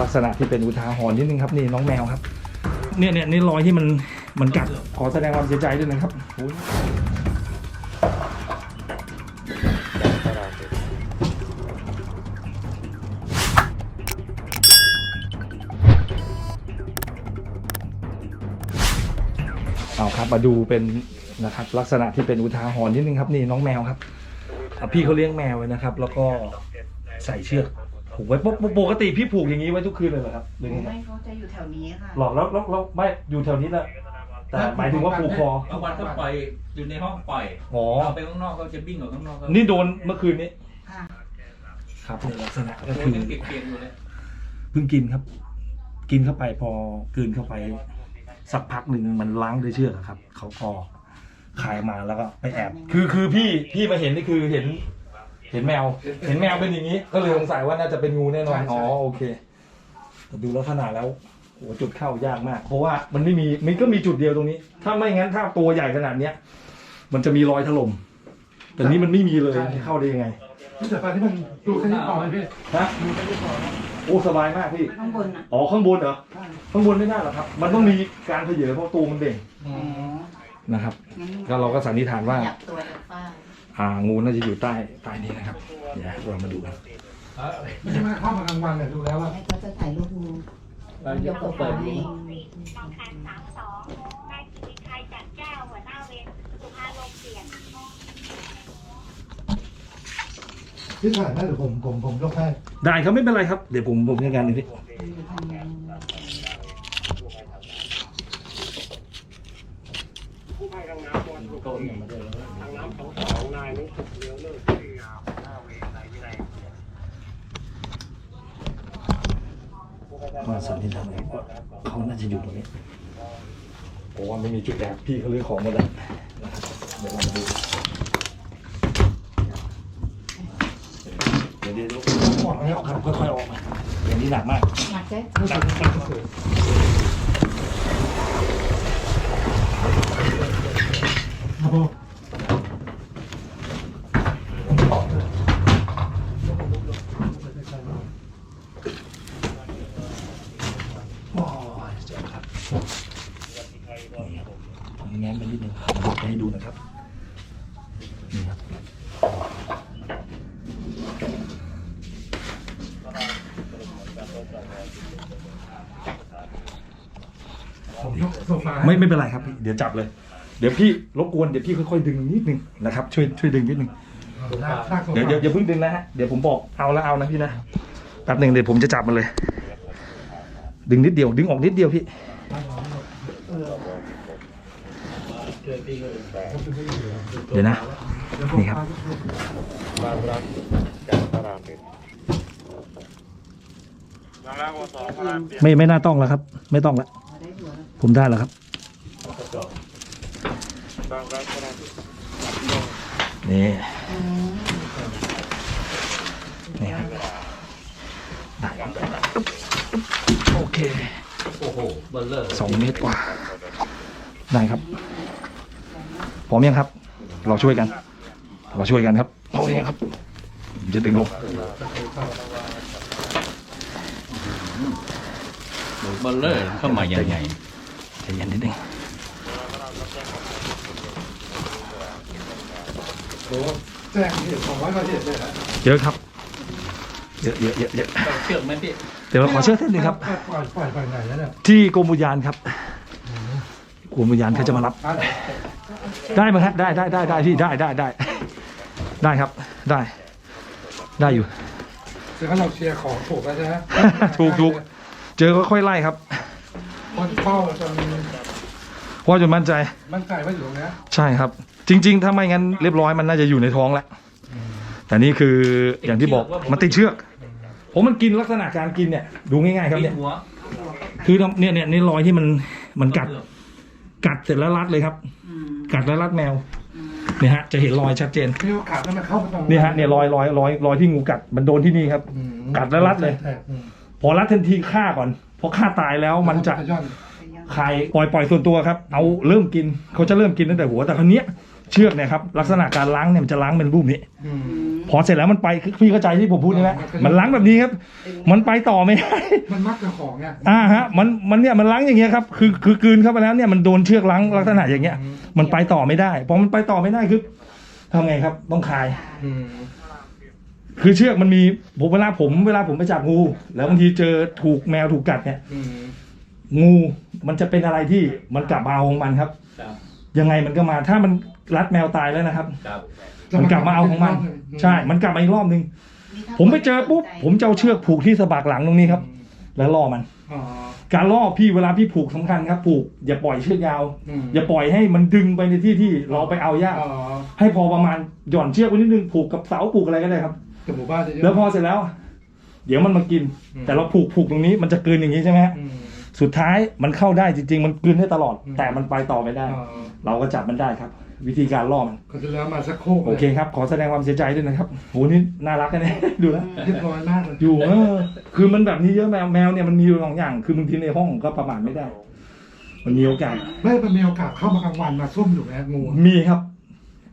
ลักษณะที่เป็นอุทาหรณ์นิดนึงครับนี่น้องแมวครับ เนี่ยเนี่ยนี่รอยที่มันมันกัดขอแสดงความเสียใจด้วยนะครับโอ้ยเอาครับมาดูเป็นนะครับลักษณะที่เป็นอุทาหรณ์นิดนึงครับนี่น้องแมวครับอะพี่เขาเลี้ยงแมวไว้นะครับ แล้วก็ใส่เชือก ผูกไว้ปกปกติพี่ผูกอย่างนี้ไว้ทุกคืนเลยเหรอครับหรือไงครับไม่เขาจะอยู่แถวนี้ค่ะหลอกแล้วแล้วแล้วไม่อยู่แถวนี้แหละแต่หมายถึงว่าผูกคอ บางวันก็ปล่อยอยู่ในห้องปล่อยอ๋อเอาไปข้างนอกก็จะวิ่งออกข้างนอกก็นี่โดนเมื่อคืนนี้ค่ะครับในลักษณะก็โดคืนอยังเปียกๆอยู่เลย เพิ่งกินครับ กินเข้าไปพอกลืนเข้าไป สักพักหนึ่งมันล้างด้วยเชือกอะครับ เขาก็คายมาแล้วก็ไปแอบ คือคือพี่พี่มาเห็นนี่คือเห็น เห็นแมว เห็นแมวเป็นอย่างนี้ ก็เลยสงสัยว่าน่าจะเป็นงูแน่นอนอ๋อโอเคแต่ดูลักษณะแล้วโอ้จุดเข้ายากมาก เพราะว่ามันไม่มีมันก็มีจุดเดียวตรงนี้ ถ้าไม่งั้นถ้าตัวใหญ่ขนาดเนี้ย มันจะมีรอยถล่ม แต่นี้มันไม่มีเลย เข้าได้ยังไงนี่แต่ตอนที่มันดูแค่นี้พอไหมพี่ฮะโอ้สบายมากพี่ ข้างบนอะอ๋อข้างบนเหรอข้างบนไม่ได้หรอกครับ มันต้องมีการเผยเพราะตัวมันเด่งอ๋อนะครับงั้นก็เราก็สันนิษฐานว่าอยากตัวจากฝ้า อ่างูน่าจะอยู่ใต้ใต้นี้นะครับเดี๋ยวเรามาดูกันไม่ใช่ว่าเข้ามากลางวันเนี่ยดูแล้วว่าให้เขาจะถ่ายรูปงูยกตัวเปิดให้สองแปดสามสองนายกิติชัยจันแก้วหัวหน้าเวรสุภาลมเปลี่ยนที่ถ่ายได้ เดี๋ยวผมผมผมยกให้ได้ครับไม่เป็นไรครับเดี๋ยวผมผมจัดการเองพี่มาสันนิษฐานว่าเขาน่าจะอยู่ตรงนี้ผมว่าไม่มีจุดแอบพี่เขาเลือกของหมดแล้วนะครับเดี๋ยวเรามาดูเดี๋ยวเดี๋ยวเดี๋ยวออกแล้วครับค่อยๆออกมาอย่างนี้หนักมากอยากจะหนักหนักมาก แง้มไปนิดนึงผมจะให้ดูนะครับ นี่ครับผมยกโซฟาไม่ไม่เป็นไรครับพี่ เดี๋ยวจับเลย เดี๋ยวพี่รบกวนเดี๋ยวพี่ค่อยๆดึงนิดนึงนะครับช่วยช่วยดึงนิดนึงลากลากโซเดี๋ยวฟาเดี๋ยวอย่าเพิ่งดึงนะฮะเดี๋ยวผมบอกเอาแล้วเอานะพี่นะแป๊บหนึ่งเดี๋ยวผมจะจับมันเลย ดึงนิดเดียว ดึงออกนิดเดียวพี่เดี๋ยวนะนี่ครับไม่ไม่น่าต้องแล้วครับ ไม่ต้องแล้วได้หัวแล้วผมได้แล้วครับ นี่อืมนี่ครับได้ครับโอเคโอ้โหเบลเลอร์สองเมตรกว่า ได้ครับพร้อมยังครับ เราช่วยกัน เราช่วยกันครับโอเคครับผมจะดึงลงเบลเลอร์เข้ามาอย่างไงใจเย็นนิดนึง แจ้งเหตุสองร้อยกว่าเหตุเลยนะเยอะครับ เยอะเยอะเยอะเยอะเราเชือกไหมพี่เดี๋ยวเราขอเชื่อเส้นหนึ่งครับ ปล่อยปล่อยปล่อยไหนแล้วเนี่ยที่กรมอุทยานครับกรมอุทยานเขาจะมารับ อะได้ไหมฮะได้ได้ได้ได้พี่ได้ได้ได้ ได้ครับได้ ได้อยู่ เดี๋ยวเราเชียร์ของถูกแล้วใช่ไหม ถูกถูก เจอก็ค่อยไล่ครับคนเฝ้าจนเพราะจนมั่นใจ มั่นใจว่าอยู่ตรงเนี้ยใช่ครับ จริง ๆ ถ้าไม่งั้นเรียบร้อยมันน่าจะอยู่ในท้องแล้วแต่นี่คืออย่างที่บอกมันติดเชือกผมมันกินลักษณะการกินเนี่ยดูง่ายๆครับปีเนี่ยนหัวคือเนี่ยเนี่ยนี่รอยที่มันมันกัด กัดเสร็จแล้วรัดเลยครับอืมกัดแล้วรัดแมวอืมเนี่ยฮะจะเห็นรอยชัดเจนมีโอกาสแล้วมันเข้าไปตรงเนี่ยฮะเนี่ยรอยรอยรอยรอยที่งูกัดมันโดนที่นี่ครับอืมกัดแล้วรัดเลยอืมพอรัดทันทีฆ่าก่อนพอฆ่าตายแล้วมันจะขย้อนไปย่างคายปล่อยปล่อยส่วนตัวครับ เอาเริ่มกินเขาจะเริ่มกินตั้งแต่หัวแต่คราวเนี้ย เชือกเนี่ยครับลักษณะการล้างเนี่ยมันจะล้างเป็นรูปนี้อืมอืมพอเสร็จแล้วมันไปคือพี่เข้าใจที่ผมพูดใช่ไหมมันล้างแบบนี้ครับ มันไปต่อไม่ได้ มันมักจะของไงอ่าฮะมันมันเนี่ยมันล้างอย่างเงี้ยครับคือคือกลืนเข้าไปแล้วเนี่ยมันโดนเชือกล้างลักษณะอย่างเงี้ย มันไปต่อไม่ได้พอมันไปต่อไม่ได้คือทำไงครับ ต้องคลายอืมคือเชือกมันมีผมเวลาผมเวลาผมไปจับงู แล้วบางทีเจอถูกแมวถูกกัดเนี่ยอืมงูมันจะเป็นอะไรที่มันกลับมาเอาของมันครับครับ ยังไงมันก็มาถ้ามัน รัดแมวตายแล้วนะครับ ครับ มันกลับมาเอาของมัน ใช่ มันกลับมาอีกรอบนึง ผมไปเจอปุ๊บ ผมจะเอาเชือกผูกที่สะบักหลังตรงนี้ครับ แล้วล่อมัน อ๋อ การล่อพี่เวลาพี่ผูกสำคัญครับ ผูกอย่าปล่อยเชือกยาว อืมอย่าปล่อยให้มันดึงไปในที่ที่เราไปเอายาก อ๋อให้พอประมาณหย่อนเชือกไว้นิดนึงผูกกับเสาผูกอะไรก็ได้ครับ แต่หมู่บ้านจะเยอะแล้วพอเสร็จแล้ว เดี๋ยวมันมากินอืมแต่เราผูกผูกตรงนี้มันจะกลืนอย่างนี้ใช่ไหมฮะอืม สุดท้ายมันเข้าได้จริง ๆ มันกลืนได้ตลอดอืมแต่มันไปต่อไม่ได้อ๋อเราก็จับมันได้ครับ วิธีการล่อมันก็จะแล้วมาสักโคกลยโอเคครับ ขอแสดงความเสียใจด้วยนะครับโหนี่น่ารักกันเนี่ยดูแล้ว เรียบร้อยมากเลยอยู่เออคือมันแบบนี้เยอะแมวแมวเนี่ยมันมีอยู่สองอย่าง คือบางทีในห้องก็ประมาทไม่ได้ มันมีโอกาส ไม่มันมีโอกาสเข้ามากลางวันมาซุ่มอยู่ไหมงูมีครับ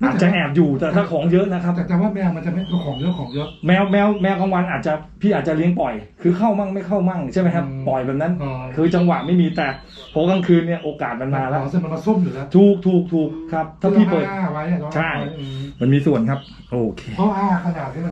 อาจจะแอบอยู่แต่ถ้าของเยอะนะครับ แต่แต่ว่าแมวมันจะไม่ของเยอะของเยอะ แมวแมวแมวกลางวันอาจจะพี่อาจจะเลี้ยงปล่อย คือเข้ามั่งไม่เข้ามั่งใช่ไหมครับ อืม ปล่อยแบบนั้น อ๋อคือจังหวะไม่มีแต่พอกลางคืนเนี่ยโอกาสมันมาแล้ว อ๋อเสร็จมันมาซุ่มอยู่แล้วถูกถูกถูกครับ ถ้าพี่เปิดอ้าไว้อะเนาะใช่อืมมันมีส่วนครับ โอเค เพราะอ้าขนาดที่มัน